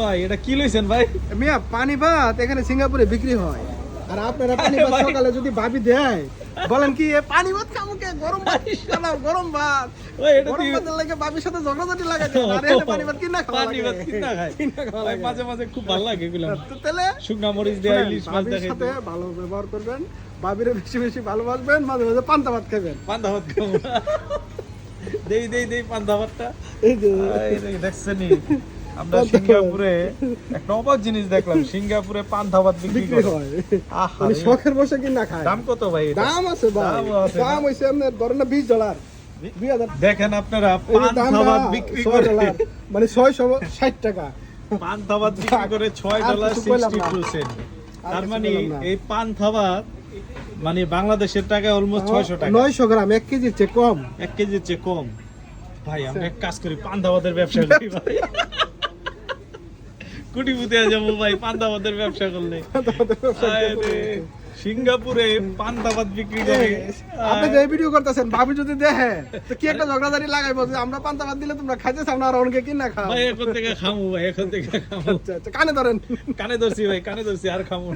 ভাই এটা কি লইছেন ভাই? মিয়া পানি ভাত এখানে সিঙ্গাপুরে বিক্রি হয়। আর আপনারা পানি ভাত। সকালে যদি ভাবি দেয় বলেন কি পানি ভাত কে? গরম ভাত খাও, গরম ভাত? গরম তুই লাগে ভাবির সাথে ঝগড়াঝাটি লাগাতে আরে পানি ভাত কিনা খাওয়া পানি ভাত কিনা খায়। ভাই মাঝে মাঝে খুব ভালো লাগে এগুলো। তাহলে শুকনা মরিচ দিয়ে ইলিশ মাছ দেখাই সাথে ভালো ব্যবহার করবেন ভাবিরে বেশি বেশি ভালোবাসবেন মাঝে মাঝে পান্তা ভাত খাবেন। পান্তা ভাত খাব। দেই দেই দেই পান্তা ভাতটা। এই যে দেখছেনই। আমরা সিঙ্গাপুরে একটা অবাক জিনিস দেখলাম সিঙ্গাপুরে পান্তা ভাত বিক্রি হয়। মানে শখের বসে কিনা খায়? দাম কত ভাই দাম আছে ভাই। দাম না? হইছে আপনার ধরেন না বিশ ডলার দেখেন আপনারা পান্তা ভাত বিক্রি ছয় করে। মানে ছয়শো ষাট টাকা। পান্তা ভাত বিক্রি করে ছয় আর ডলার কিছু কইলাম সিক্সটি না। পার্সেন্ট আর তার মানে এই পান্তা ভাত মানে বাংলাদেশের টাকায় অলমোস্ট ছয়শো টাকা। নয়শো গ্রাম এক কেজির চেয়ে কম। এক কেজির চেয়ে কম। ভাই আমরা এক কাজ করি পান্তা ভাতের ব্যবসা করি ভাই। কুটি পুঁতে যাব ভাই পান্তাবাদের ব্যবসা করলে। সিঙ্গাপুরে পান্তাবাদ বিক্রি করে। আপনি যে ভিডিও করতেছেন ভাবি যদি দেখে তো কি একটা ঝগড়াঝাটি লাগাইবো যে আমরা পান্তাবাদ দিলে তোমরা খাইতেছ না আর অনেকে কিনা খাও? ভাই এখন থেকে খামু ভাই এখন থেকে খামু। আচ্ছা আচ্ছা কানে ধরেন। কানে ধরছি ভাই কানে ধরছি আর খামু।